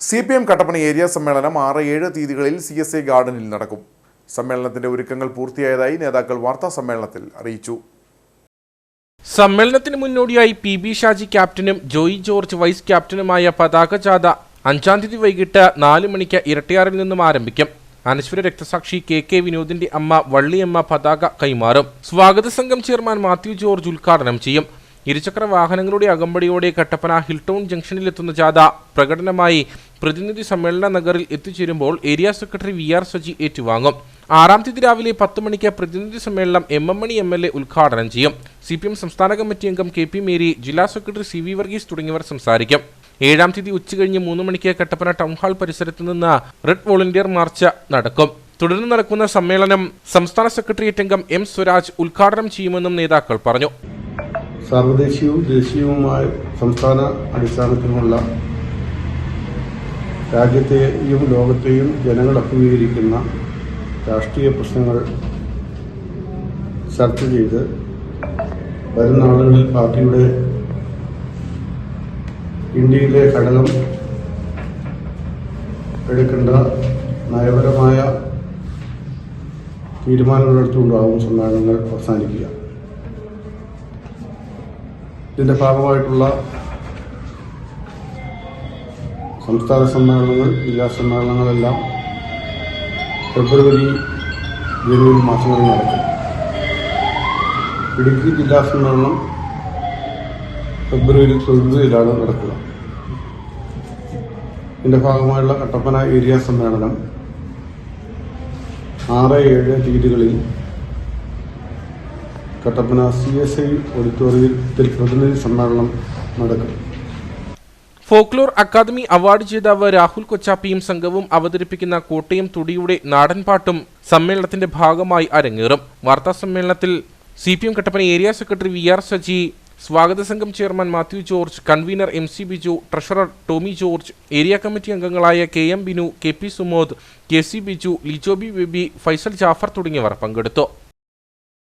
C P M Kattappana area സമ്മേളനം ആറ് ഏഴ് തീയതികളിൽ സി എസ് ഐ ഗാർഡനിൽ നടക്കും. സമ്മേളനത്തിന്റെ ഒരുക്കങ്ങൾ പൂർത്തിയായതായി നേതാക്കൾ വാർത്താ സമ്മേളനത്തിൽ അറിയിച്ചു. സമ്മേളനത്തിന് മുന്നോടിയായി പി ബി ഷാജി ക്യാപ്റ്റനും ജോയി ജോർജ് വൈസ് ക്യാപ്റ്റനുമായ പതാക ജാഥ അഞ്ചാം തീയതി വൈകിട്ട് നാല് മണിക്ക് ഇരട്ടിയാറിൽ നിന്നും ആരംഭിക്കും. അനശ്വര രക്തസാക്ഷി കെ കെ വിനോദിന്റെ അമ്മ വള്ളിയമ്മ പതാക കൈമാറും. സ്വാഗത സംഘം ചെയർമാൻ മാത്യു ജോർജ് ഉദ്ഘാടനം ചെയ്യും. ഇരുചക്ര വാഹനങ്ങളുടെ അകമ്പടിയോടെ കട്ടപ്പന ഹിൽടൗൺ ജംഗ്ഷനിലെത്തുന്ന ജാഥ പ്രകടനമായി പ്രതിനിധി സമ്മേളന നഗറിൽ എത്തിച്ചേരുമ്പോൾ area secretary V R Saji ഏറ്റുവാങ്ങും. ആറാം തീയതി രാവിലെ പത്ത് മണിക്ക് പ്രതിനിധി സമ്മേളനം M M Mani M L A ഉദ്ഘാടനം ചെയ്യും. സി പി എം സംസ്ഥാന കമ്മിറ്റി അംഗം കെ പി മേരി ജില്ലാ സെക്രട്ടറി സി വി വർഗീസ് തുടങ്ങിയവർ സംസാരിക്കും. ഏഴാം തീയതി ഉച്ചകഴിഞ്ഞ് മൂന്ന് മണിക്ക് കട്ടപ്പന ടൗൺ ഹാൾ പരിസരത്ത് നിന്ന് റെഡ് വോളണ്ടിയർ മാർച്ച് നടക്കും. തുടർന്ന് നടക്കുന്ന സമ്മേളനം സംസ്ഥാന സെക്രട്ടേറിയറ്റ് അംഗം എം സ്വരാജ് ഉദ്ഘാടനം ചെയ്യുമെന്നും നേതാക്കൾ പറഞ്ഞു. സർവദേശീയവും ദേശീയവുമായ സംസ്ഥാന അടിസ്ഥാനത്തിലുള്ള രാജ്യത്തെയും ലോകത്തെയും ജനങ്ങൾ അഭിമുഖീകരിക്കുന്ന രാഷ്ട്രീയ പ്രശ്നങ്ങൾ ചർച്ച ചെയ്ത് വരുന്ന നാളുകളിൽ പാർട്ടിയുടെ ഇന്ത്യയിലെ ഘടകം എടുക്കേണ്ട നയപരമായ തീരുമാനങ്ങളെടുത്തുകൊണ്ടാകും സമ്മേളനങ്ങൾ അവസാനിക്കുക ഇതിന്റെ ഭാഗമായിട്ടുള്ള സംസ്ഥാന സമ്മേളനങ്ങൾ ജില്ലാ സമ്മേളനങ്ങളെല്ലാം ഫെബ്രുവരി ജനുവരി മാസങ്ങളിൽ നടക്കും. ഇടുക്കി ജില്ലാ സമ്മേളനം ഫെബ്രുവരി ഫെബ്രുവരിയിലാണ് നടക്കുക. ഇതിന്റെ ഭാഗമായുള്ള കട്ടപ്പന ഏരിയ സമ്മേളനം ആറ് ഏഴ് തീയതികളിൽ കട്ടപ്പന സി എസ് ഐ ഓഡിറ്റോറിയത്തിൽ പ്രതിനിധി സമ്മേളനം നടക്കും. ഫോക്ലോർ അക്കാദമി അവാർഡ് ജേതാവ് രാഹുൽ കൊച്ചാപ്പിയും സംഘവും അവതരിപ്പിക്കുന്ന കോട്ടയം തുടിയുടെ നാടൻപാട്ടും സമ്മേളനത്തിന്റെ ഭാഗമായി അരങ്ങേറും. വാർത്താ സമ്മേളനത്തിൽ C P M Kattappana area secretary V R Saji സ്വാഗത സംഘം chairman Mathew George convener M C Biju treasurer Tomy George area committee അംഗങ്ങളായ K M Binu K P Sumod K C Biju Lijobi Bibi Faisal Jafar തുടങ്ങിയവർ പങ്കെടുത്തു.